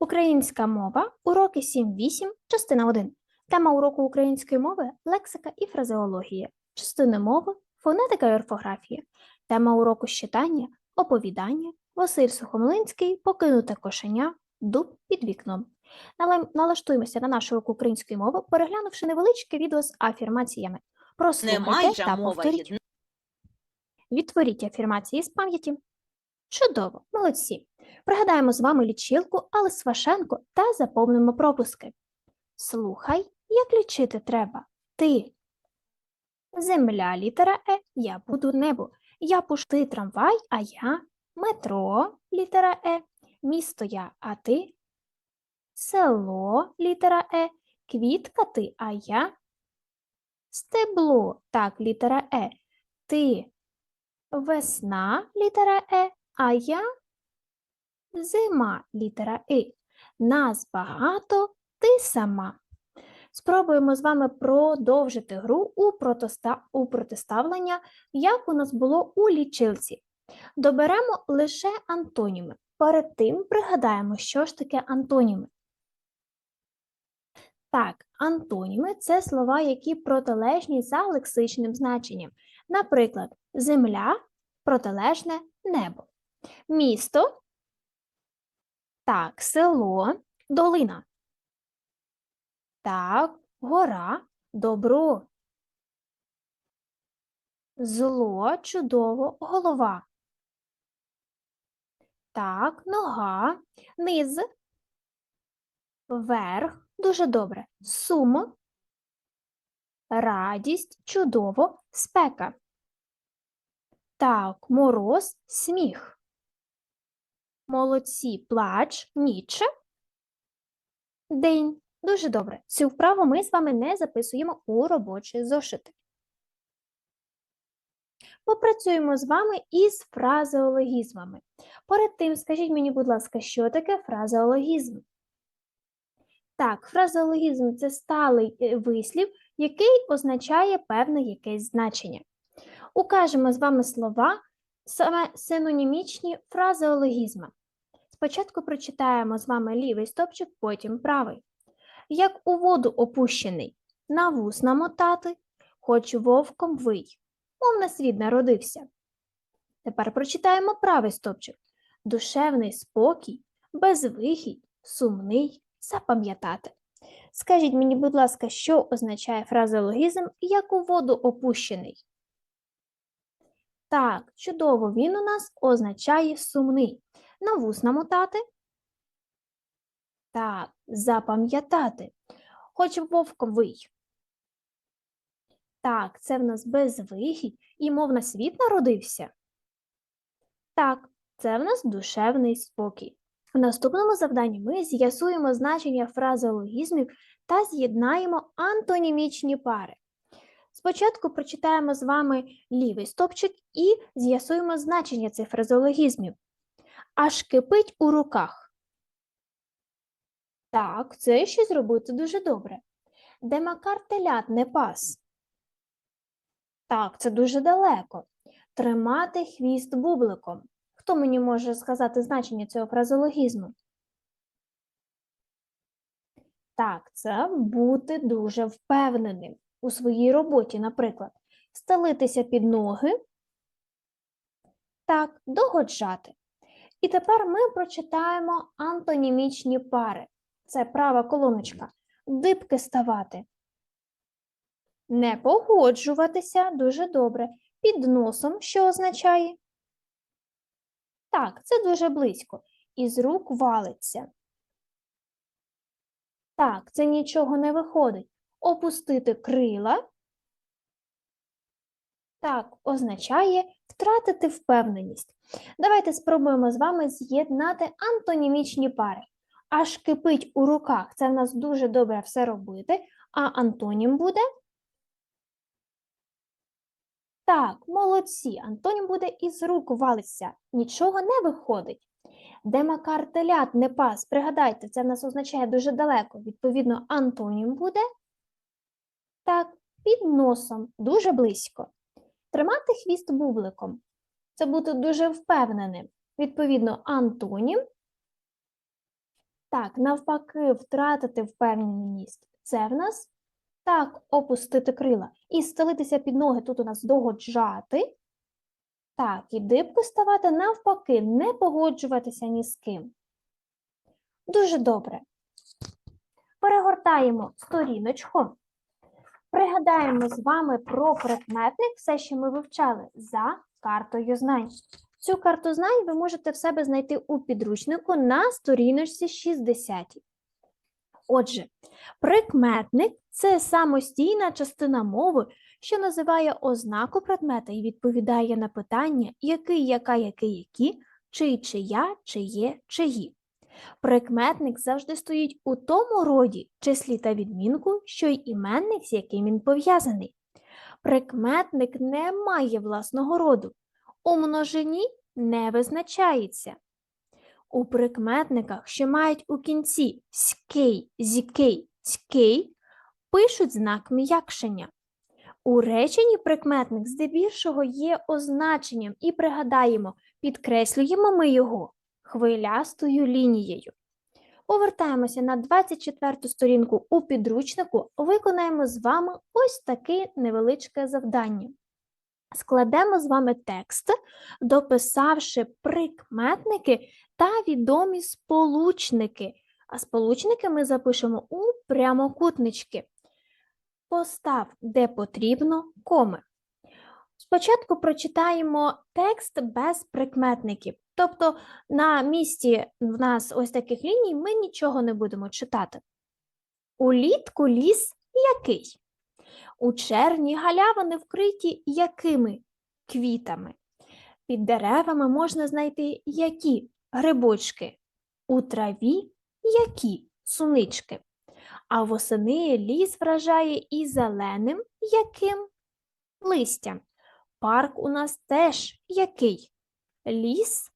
Українська мова, уроки 7-8, частина 1. Тема уроку української мови лексика і фразеологія. Частини мови, фонетика і орфографія. Тема уроку з читання, оповідання, Василь Сухомлинський, покинуте кошеня, дуб під вікном. Налаштуємося на наш урок української мови, переглянувши невеличке відео з афірмаціями. Прослухайте Немає та повторіть. Відтворіть афірмації з пам'яті. Чудово, молодці. Пригадаємо з вами лічилку Алис Вашенко та заповнимо пропуски. Слухай, як лічити треба. Ти. Земля літера Е, я буду небо. Я пушти трамвай, а я метро літера Е, місто я, а ти. Село літера Е, квітка ти, а я. Стебло, так, літера Е. Ти. Весна літера Е, а я зима літера И. Нас багато, ти сама. Спробуємо з вами продовжити гру у, у протиставлення, як у нас було у лічилці. Доберемо лише антоніми. Перед тим пригадаємо, що ж таке антоніми. Так, антоніми це слова, які протилежні за лексичним значенням. Наприклад, земля протилежне небо. Місто так, село, долина. Так, гора, добро. Зло, чудово, голова. Так, нога, низ, верх, дуже добре. Сум, радість, чудово, спека. Так, мороз, сміх. Молодці, плач, ніч. День. Дуже добре. Цю вправу ми з вами не записуємо у робочі зошити. Попрацюємо з вами із фразеологізмами. Перед тим скажіть мені, будь ласка, що таке фразеологізм? Так, фразеологізм це сталий е, вислів, який означає певне якесь значення. Укажемо з вами слова, саме синонімічні фразеологізми. Спочатку прочитаємо з вами лівий стопчик, потім правий. Як у воду опущений, на вус намотати, хоч вовком вий, мов на світ народився. Тепер прочитаємо правий стопчик. Душевний спокій, безвихідь, сумний, запам'ятати. Скажіть мені, будь ласка, що означає фразеологізм як у воду опущений? Так, чудово, він у нас означає сумний. На вус намотати? Так, запам'ятати. Хоч вовком вий. Так, це в нас безвихідь і мов на світ народився. Так, це в нас душевний спокій. В наступному завданні ми з'ясуємо значення фразеологізмів та з'єднаємо антонімічні пари. Спочатку прочитаємо з вами лівий стопчик і з'ясуємо значення цих фразеологізмів. Аж кипить у руках. Так, це ще зробити дуже добре. Де Макар телят не пас. Так, це дуже далеко. Тримати хвіст бубликом. Хто мені може сказати значення цього фразеологізму? Так, це бути дуже впевненим у своїй роботі, наприклад, стелитися під ноги. Так, догоджати. І тепер ми прочитаємо антонімічні пари. Це права колоночка. Дибки ставати. Не погоджуватися дуже добре. Під носом, що означає? Так, це дуже близько. Із рук валиться. Так, це нічого не виходить. Опустити крила. Так, означає втратити впевненість. Давайте спробуємо з вами з'єднати антонімічні пари. Аж кипить у руках. Це в нас дуже добре все робити. А антонім буде? Так, молодці. Антонім буде із рук валиться. Нічого не виходить. Де телят не пас? Пригадайте, це в нас означає дуже далеко. Відповідно, антонім буде. Так, під носом, дуже близько. Тримати хвіст бубликом. Це бути дуже впевненим. Відповідно, антонім Так, навпаки, втратити впевненість. Це в нас так, опустити крила. І стелитися під ноги тут у нас догоджати. Так, і дибку ставати навпаки, не погоджуватися ні з ким. Дуже добре. Перегортаємо сторіночку. Пригадаємо з вами про прикметник, все, що ми вивчали за картою знань. Цю карту знань ви можете в себе знайти у підручнику на сторіночці 60. Отже, прикметник це самостійна частина мови, що називає ознаку предмета і відповідає на питання який, яка, який, які, чий, чия, чиє, чиї. Прикметник завжди стоїть у тому роді, числі та відмінку, що й іменник, з яким він пов'язаний. Прикметник не має власного роду, у множині не визначається. У прикметниках, що мають у кінці ський, зікей, цькей, пишуть знак м'якшення. У реченні прикметник здебільшого є означенням і пригадаємо, підкреслюємо ми його хвилястою лінією. Повертаємося на 24 сторінку у підручнику, виконаємо з вами ось таке невеличке завдання. Складемо з вами текст, дописавши прикметники та відомі сполучники. А сполучники ми запишемо у прямокутнички. Постав, де потрібно, коми. Спочатку прочитаємо текст без прикметників. Тобто на місці в нас ось таких ліній ми нічого не будемо читати. Улітку ліс який? У червні галявини вкриті якими квітами? Під деревами можна знайти які грибочки, у траві які сунички. А восени ліс вражає і зеленим яким листям. Парк у нас теж який? Ліс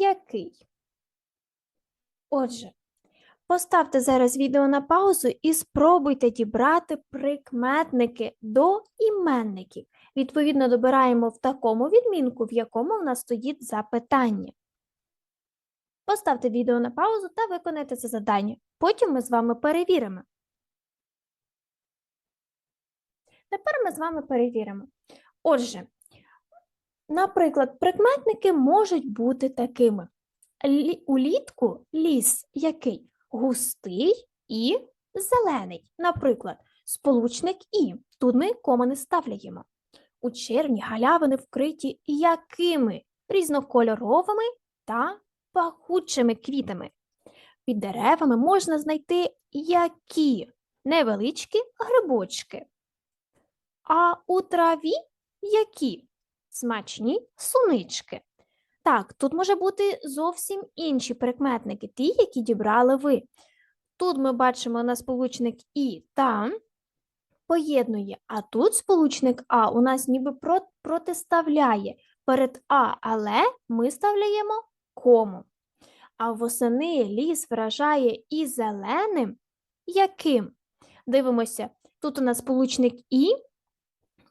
який? Отже, поставте зараз відео на паузу і спробуйте дібрати прикметники до іменників. Відповідно, добираємо в такому відмінку, в якому в нас стоїть запитання. Поставте відео на паузу та виконайте це завдання. Потім ми з вами перевіримо. Тепер ми з вами перевіримо. Отже, наприклад, прикметники можуть бути такими. Лі- Улітку ліс який? Густий і зелений. Наприклад, сполучник і. Тут ми кома не ставляємо. У червні галявини вкриті якими? Різнокольоровими та пахучими квітами. Під деревами можна знайти які невеличкі грибочки. А у траві які смачні сунички. Так, тут може бути зовсім інші прикметники, ті, які дібрали ви. Тут ми бачимо на сполучник і та поєднує, а тут сполучник А у нас ніби протиставляє перед А, але ми ставляємо кому. А восени ліс вражає і зеленим яким? Дивимося, тут у нас сполучник І,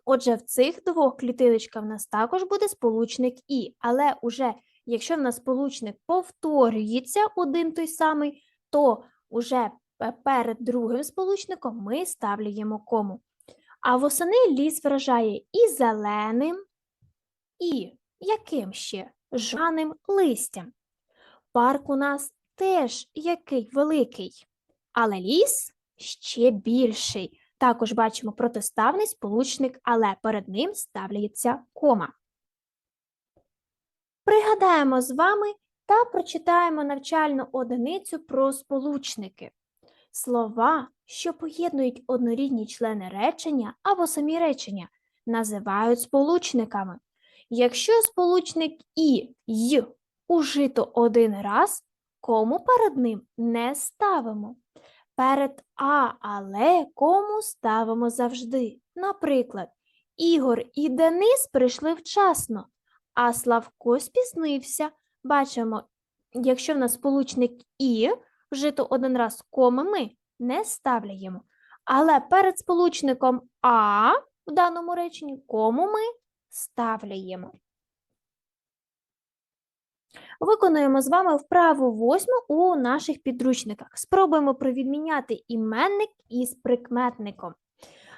Отже, в цих двох клітиночках в нас також буде сполучник І, але уже якщо в нас сполучник повторюється один той самий, то уже перед другим сполучником ми ставляємо кому. А восени ліс вражає і зеленим, і яким ще? Жаним листям. Парк у нас теж який великий, але ліс ще більший. Також бачимо протиставний сполучник, але перед ним ставляється кома. Пригадаємо з вами та прочитаємо навчальну одиницю про сполучники. Слова, що поєднують однорідні члени речення або самі речення, називають сполучниками. Якщо сполучник і й ужито один раз, кому перед ним не ставимо. Перед а, але кому ставимо завжди. Наприклад, Ігор і Денис прийшли вчасно, а Славко спізнився. Бачимо, якщо в нас сполучник і вжито один раз коми ми не ставляємо. Але перед сполучником а в даному реченні кому ми ставляємо. Виконуємо з вами вправу восьму у наших підручниках. Спробуємо провідміняти іменник із прикметником.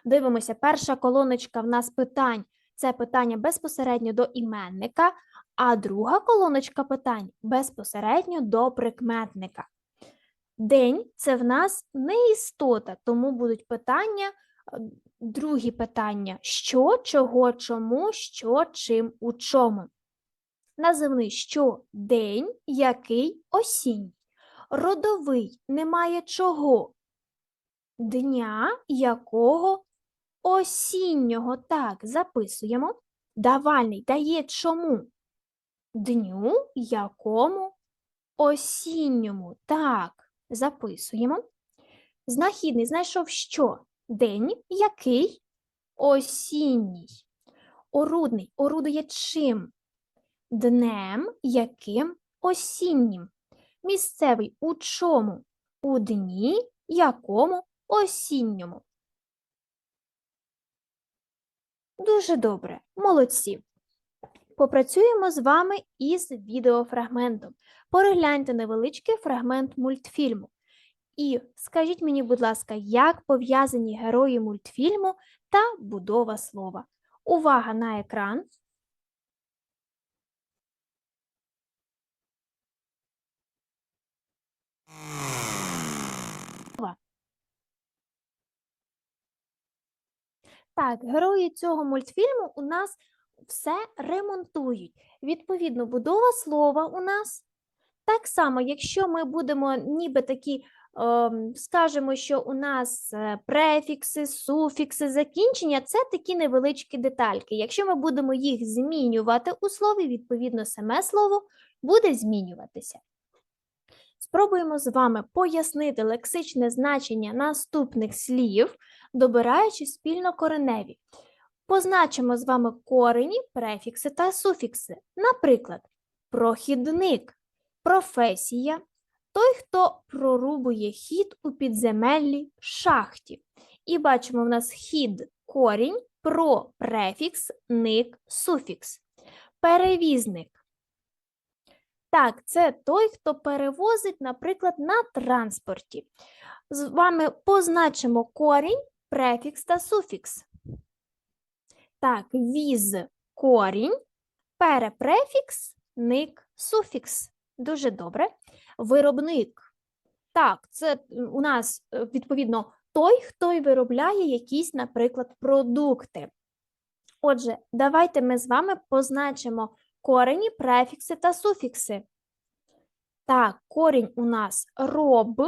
Дивимося, перша колоночка в нас питань це питання безпосередньо до іменника, а друга колоночка питань безпосередньо до прикметника. День це в нас не істота, тому будуть питання, е, другі питання: що, чого, чому, що, чим, у чому. Називний що день, який осінь. Родовий немає чого. Дня якого осіннього. Так, записуємо. Давальний дає чому? Дню якому осінньому. Так, записуємо. Знахідний знайшов що? День який осінній. Орудний орудує чим? Днем яким осіннім. Місцевий у чому? У дні якому осінньому. Дуже добре, молодці. Попрацюємо з вами із відеофрагментом. Перегляньте невеличкий фрагмент мультфільму. І скажіть мені, будь ласка, як пов'язані герої мультфільму та будова слова. Увага на екран. Так, герої цього мультфільму у нас все ремонтують. Відповідно, будова слова у нас. Так само, якщо ми будемо ніби такі, ем, скажемо, що у нас е, префікси, суфікси, закінчення це такі невеличкі детальки. Якщо ми будемо їх змінювати у слові, відповідно, саме слово буде змінюватися. Спробуємо з вами пояснити лексичне значення наступних слів, добираючи спільно кореневі. Позначимо з вами корені, префікси та суфікси. Наприклад, прохідник, професія, той, хто прорубує хід у підземеллій шахті. І бачимо, в нас хід корінь, про префікс, ник, суфікс. Перевізник. Так, це той, хто перевозить, наприклад, на транспорті. З вами позначимо корінь, префікс та суфікс. Так, віз корінь, перепрефікс, ник, суфікс. Дуже добре. Виробник. Так, це у нас, е, відповідно, той, хто й виробляє якісь, наприклад, продукти. Отже, давайте ми з вами позначимо корені, префікси та суфікси. Так, корінь у нас роб,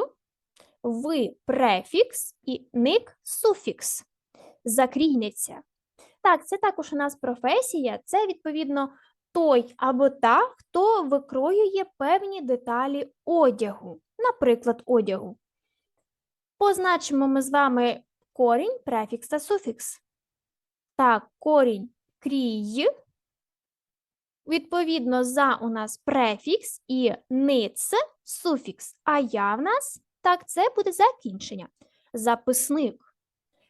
ви префікс і ник суфікс. Закрійниця. Так, це також у нас професія, це, відповідно, той або та, хто викроює певні деталі одягу, наприклад, одягу. Позначимо ми з вами корінь, префікс та суфікс. Так, корінь крій. Відповідно, за у нас префікс і ниц суфікс. А я в нас, так, це буде закінчення. Записник.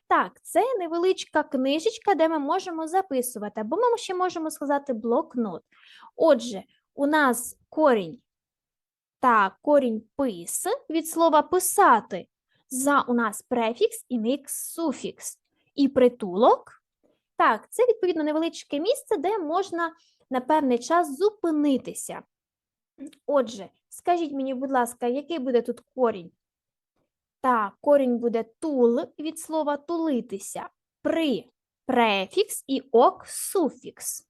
Так, це невеличка книжечка, де ми можемо записувати, або ми ще можемо сказати блокнот. Отже, у нас корінь. Так, корінь пис від слова писати. За у нас префікс і ник суфікс. І притулок. Так, це відповідно невеличке місце, де можна на певний час зупинитися. Отже, скажіть мені, будь ласка, який буде тут корінь? Так, корінь буде тул від слова тулитися. При префікс і ок суфікс.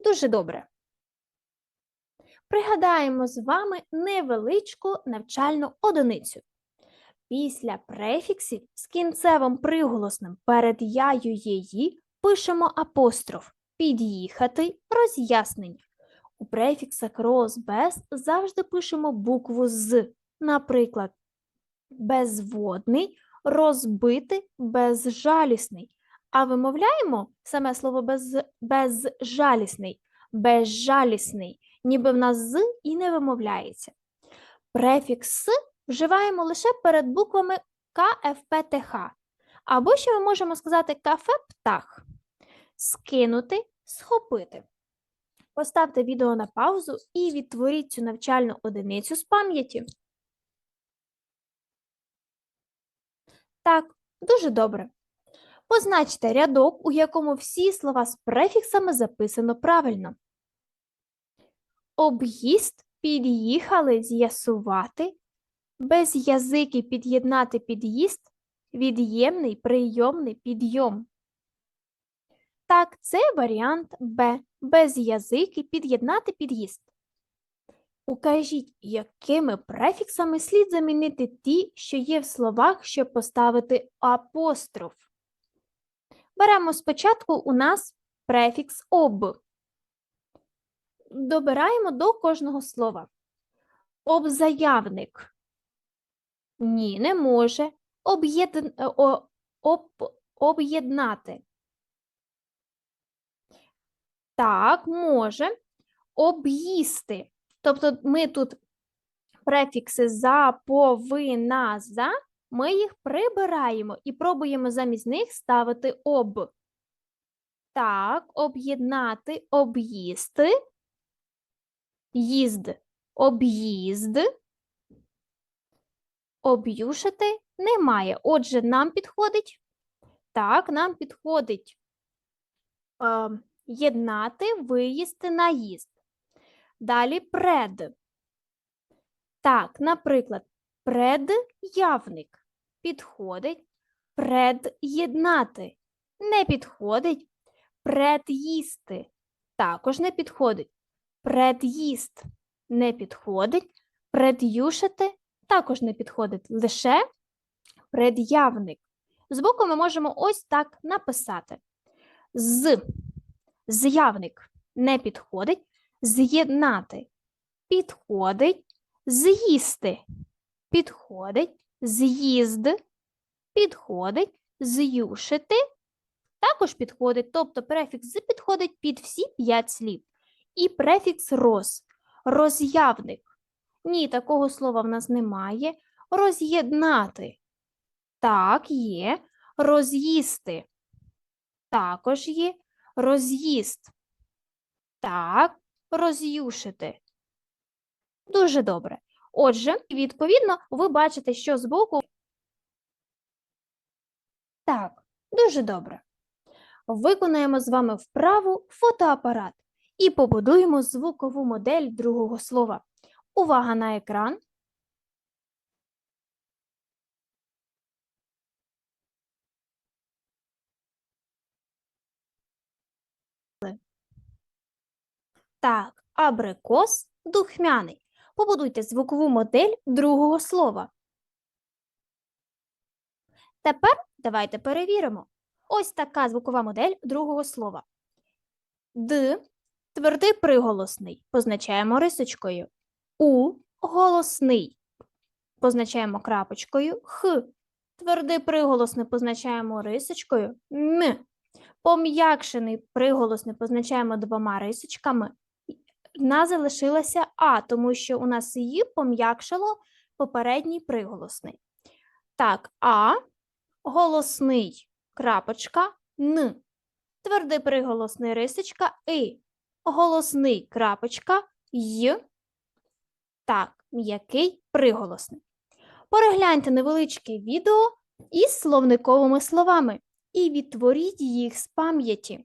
Дуже добре. Пригадаємо з вами невеличку навчальну одиницю. Після префіксів з кінцевим приголосним перед яю її пишемо апостроф під'їхати роз'яснення. У префіксах роз без завжди пишемо букву з. Наприклад, безводний, розбитий, безжалісний. А вимовляємо саме слово без, безжалісний, безжалісний, ніби в нас з і не вимовляється. Префікс «с» вживаємо лише перед буквами КФПТХ. Або ще ми можемо сказати кафе птах, скинути, схопити. Поставте відео на паузу і відтворіть цю навчальну одиницю з пам'яті. Так, дуже добре. Позначте рядок, у якому всі слова з префіксами записано правильно. Об'їзд під'їхали з'ясувати, без язики під'єднати під'їзд, від'ємний прийомний підйом. Так, це варіант Б. Без язики під'єднати під'їзд. Укажіть, якими префіксами слід замінити ті, що є в словах, щоб поставити апостроф. Беремо спочатку у нас префікс об. Добираємо до кожного слова. Обзаявник. Ні, не може. Об'єдн... о- об- Об'єднати. Так, може. Об'їсти. Тобто ми тут префікси за, повинна, за, ми їх прибираємо і пробуємо замість них ставити об. Так, об'єднати, об'їсти, їзд, об'їзд, об'юшити немає. Отже, нам підходить. Так, нам підходить е, єднати, виїсти, наїзд. Далі пред. Так, наприклад, предявник підходить, пред'єднати не підходить, пред'їсти також не підходить, пред'їст не підходить, пред'юшити також не підходить, лише пред'явник. Збоку ми можемо ось так написати. З з'явник не підходить, з'єднати підходить, з'їсти підходить, з'їзд підходить, з'юшити також підходить, тобто префікс з підходить під всі п'ять слів. І префікс роз, роз'явник. Ні, такого слова в нас немає. Роз'єднати. Так, є. Роз'їсти. Також є. Роз'їзд. Так, роз'юшити. Дуже добре. Отже, відповідно, ви бачите, що збоку. Так, дуже добре. Виконаємо з вами вправу фотоапарат і побудуємо звукову модель другого слова. Увага на екран. Так, абрикос духмяний. Побудуйте звукову модель другого слова. Тепер давайте перевіримо. Ось така звукова модель другого слова. Д твердий приголосний позначаємо рисочкою. У голосний позначаємо крапочкою. Х твердий приголосний позначаємо рисочкою. Н пом'якшений приголосний позначаємо двома рисочками. В нас залишилася А, тому що у нас її пом'якшило попередній приголосний. Так, А, голосний крапочка, Н. Твердий приголосний рисочка И. Голосний крапочка Й. Так, м'який приголосний. Перегляньте невеличке відео із словниковими словами і відтворіть їх з пам'яті.